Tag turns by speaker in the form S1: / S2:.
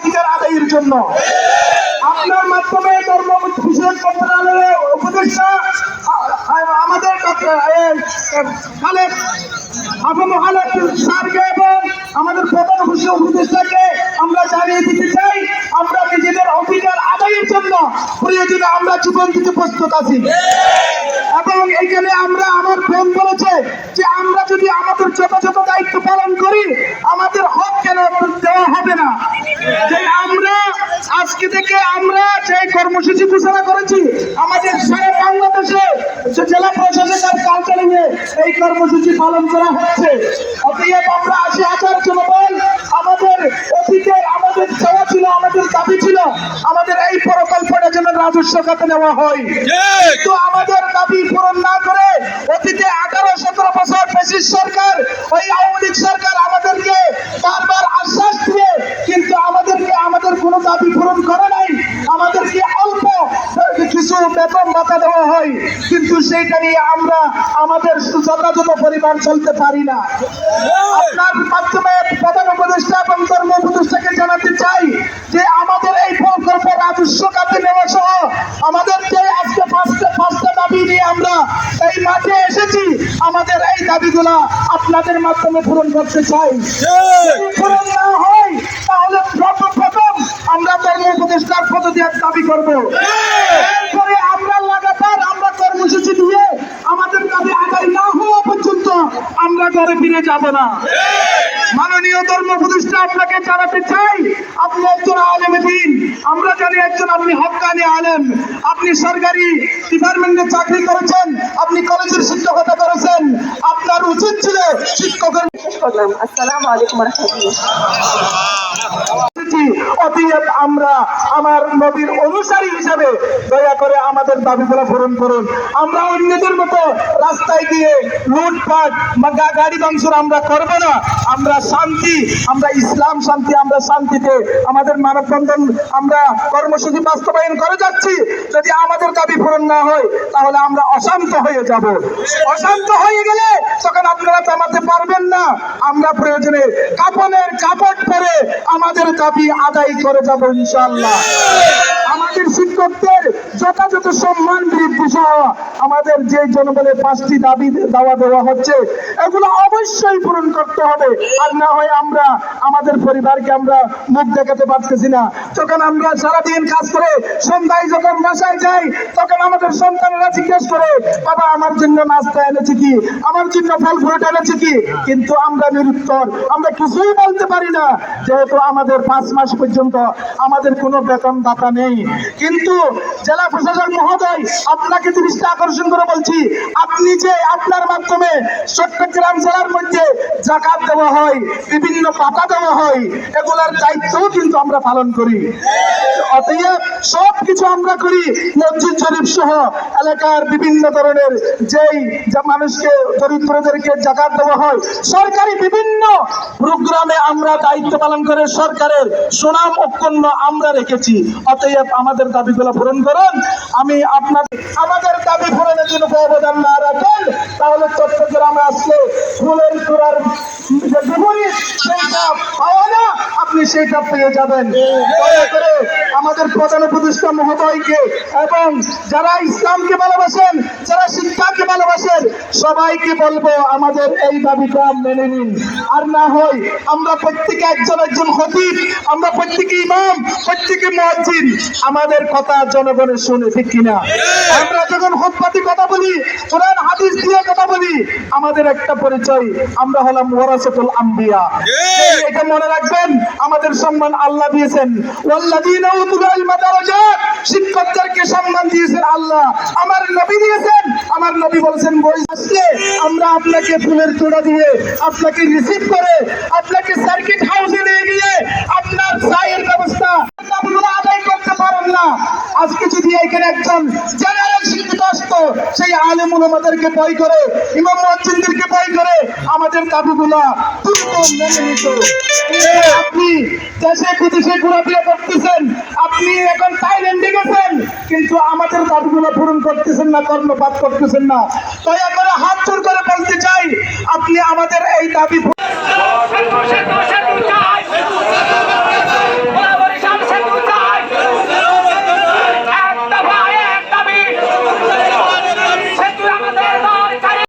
S1: অধিকার আদায়ের জন্য। আপনার মাধ্যমে ধর্ম মন্ত্রণালয়ের উপদেষ্টা আমাদের মহালেদ স্যারকে এবং আমাদের প্রধান উপদেষ্টা উপদেষ্টাকে আমরা জানিয়ে দিতে চাই, আমরা নিজেদের অধিকার আদায়ের জন্য প্রয়োজনে আমরা জীবন দিতে প্রস্তুত আছি। এবং এইখানে আমরা, আমার বোন বলেছে যে আমরা যদি আমাদের যথাযথ দায়িত্ব পালন করি, আমাদের হক কেন দেওয়া যে আমরা আজকে থেকে আমরা যে কর্মসূচি ঘোষণা করেছি। আমাদের সারা বাংলাদেশে যে জেলা প্রশাসকের কালচারিং এ এই কর্মসূচি পালন করা হচ্ছে। অতএব আমরা আশি হাজার জনবল আমাদের অতীতের আমাদের চাওয়া ছিল আমাদের দাবি ছিল আমাদের এই প্রকল্পটা যেন রাজস্ব খাতে নেওয়া হয়। কিন্তু আমাদের দাবি পূরণ না করে অতীতে আঠারো সতেরো বছর ব্রিটিশ সরকার ওই আওয়ামী লীগ সরকার আমাদেরকে ভাতা দেওয়া হয়, কিন্তু সেইটা নিয়ে আমরা আমাদের যথাযথ পরিবার চলতে পারি না। আপনার মাধ্যমে প্রধান উপদেষ্টা এবং ধর্ম উপদেষ্টাকে জানাতে চাই যে আমাদের এই প্রকল্প রাজস্ব খাতে নেওয়া সহ আমাদের যে আজকে পাঁচটা পাঁচটা দাবি নিয়ে আমরা এই মাঠে এসেছি। আমাদের এই দাবিগুলা আপনাদের মাধ্যমে পূরণ করতে চাই। পূরণ না হয়, তাহলে সর্বপ্রথম আমরা ধর্ম উপদেষ্টার পদত্যাগ দাবি করব। ঘরে ফিরে যাব না। মাননীয় ধর্ম প্রতিষ্ঠা আপনাকে জানাতে চাই। আপনি একজন আলেম দিন আমরা জানি একজন আপনি হকানি আলেম। আপনি সরকারি ডিপার্টমেন্টে চাকরি করেছেন। আপনি কলেজের শিক্ষকতা করেছেন আপনার উচিত ছিল শিক্ষকের
S2: আসসালামু আলাইকুম রহমতুল্লাহ।
S1: এসেছি। অতএব আমরা আমার নবীর অনুসারী হিসাবে দয়া করে আমাদের দাবিগুলো পূরণ করুন। আমরা অন্যদের মতো রাস্তায় গিয়ে লুটপাট বা গাড়ি ভাঙচুর আমরা করব না। আমরা শান্তি, আমরা ইসলাম শান্তি, আমরা শান্তিতে আমাদের মানববন্ধন আমরা কর্মসূচি বাস্তবায়ন করে যাচ্ছি। যদি আমাদের দাবি পূরণ না হয়, তাহলে আমরা অশান্ত হয়ে যাব। অশান্ত হয়ে গেলে তখন আপনারা থামাতে পারবেন না। আমরা প্রয়োজনে কাপনের কাপড় পরে আমাদের দাবি আদায় করে যাব ইনশাআল্লাহ। আমাদের শিক্ষকদের যথাযথ সম্মান বৃদ্ধি সহ আমাদের যে জনগণের পাঁচটি দাবি দেওয়া দেওয়া হচ্ছে, এগুলো অবশ্যই পূরণ করতে হবে। আর না হয় আমরা আমাদের পরিবারকে আমরা মুখ দেখাতে পারতেছি না। যখন আমরা সারাদিন কাজ করে সন্ধ্যায় যখন বাসায় যাই, তখন আমাদের সন্তানেরা জিজ্ঞেস করে, বাবা, আমার জন্য নাস্তা এনেছে কি? আমার জন্য ফল ফ্রুট এনেছে কি? কিন্তু আমরা নিরুত্তর। আমরা কিছুই বলতে পারি না। যেহেতু আমাদের পাঁচ মাস পর্যন্ত আমাদের কোনো বেতন দাতা নেই। কিন্তু জেলা প্রশাসক মহোদয়, আপনাকে দৃষ্টি আকর্ষণ করে বলছি, আপনি যে আপনার মাধ্যমে চট্টগ্রাম জেলার মধ্যে জাকাত দেওয়া হয়, বিভিন্ন পাতা দেওয়া হয়, এগুলার দায়িত্বও কিন্তু আমরা পালন করি। অতএব সব কিছু আমরা করি, মসজিদ শরীফ সহ এলাকার বিভিন্ন ধরনের যেই যা মানুষকে, দরিদ্রদেরকে জাকাত দেওয়া হয়, সরকারি বিভিন্ন প্রোগ্রামে আমরা দায়িত্ব পালন করে সরকারের সুনাম অক্ষুণ্ণ আমরা রেখেছি। অতএব আমাদের দাবিগুলো পূরণ করুন। আমি আপনার আমাদের দাবি পূরণের জন্য অবদান না রাখেন। তাহলে চট্টগ্রামে আসলে ফুলের তোড়ার যে বিপরীত সেইটা পাওয়া না। আপনি সেইটা পেয়ে যাবেন। আমাদের প্রধান উপদেষ্টা মহোদয়কে এবং যারা ইসলামকে ভালোবাসেন সবাইকে বলব, আমাদের এই দাবিটা মেনে নিন। আর না হয়, আমরা প্রত্যেকে একজন একজন খতিব, আমরা প্রত্যেকে ইমাম, প্রত্যেকে মসজিদ আমাদের কথা জনগণের শুনে, ঠিক কিনা? আমরা যখন হোকপাতি কথা বলি, কোরআন, হাদিস দিয়ে কথা বলি, আমাদের একটা পরিচয়, আমরা হলাম ওয়ারাসাতুল আম্বিয়া। এটা মনে রাখবেন, আমাদের সম্মান আল্লাহ দিয়েছেন। ওয়াল্লাযীনা উতুল ইলমা শিক্ষকদেরকে সম্মান দিয়েছেন আল্লাহ। আমার নবী দিয়েছেন, আমার নবী বলেছেন বই আসলে আমরা আপনাকে ফুলের তোড়া দিয়ে আপনাকে রিসিভ করে আপনাকে সার্কিট হাউসে নিয়ে গিয়ে আপনার চায়ের ব্যবস্থা আদায় করতে পারেন না। আজকে যদি এখানে একজন জেনারেল শিক্ষিত আসতো, সেই আলেম আমাদেরকে বই করে, ইমাম মুয়াজ্জিনদেরকে বই করে আমাদের দাবিগুলো দ্রুত মেনে নিত আপনি দেশে বিদেশে ঘোরাফেরা করতেছেন আপনি এখন থাইল্যান্ডে গেছেন কিন্তু আমাদের দাবিগুলো পূরণ করতেছেন না কর্মপাত করতেছেন না দয়া করে হাত জোর করে বলতে চাই আপনি আমাদের এই দাবি
S3: দশে দশে দশে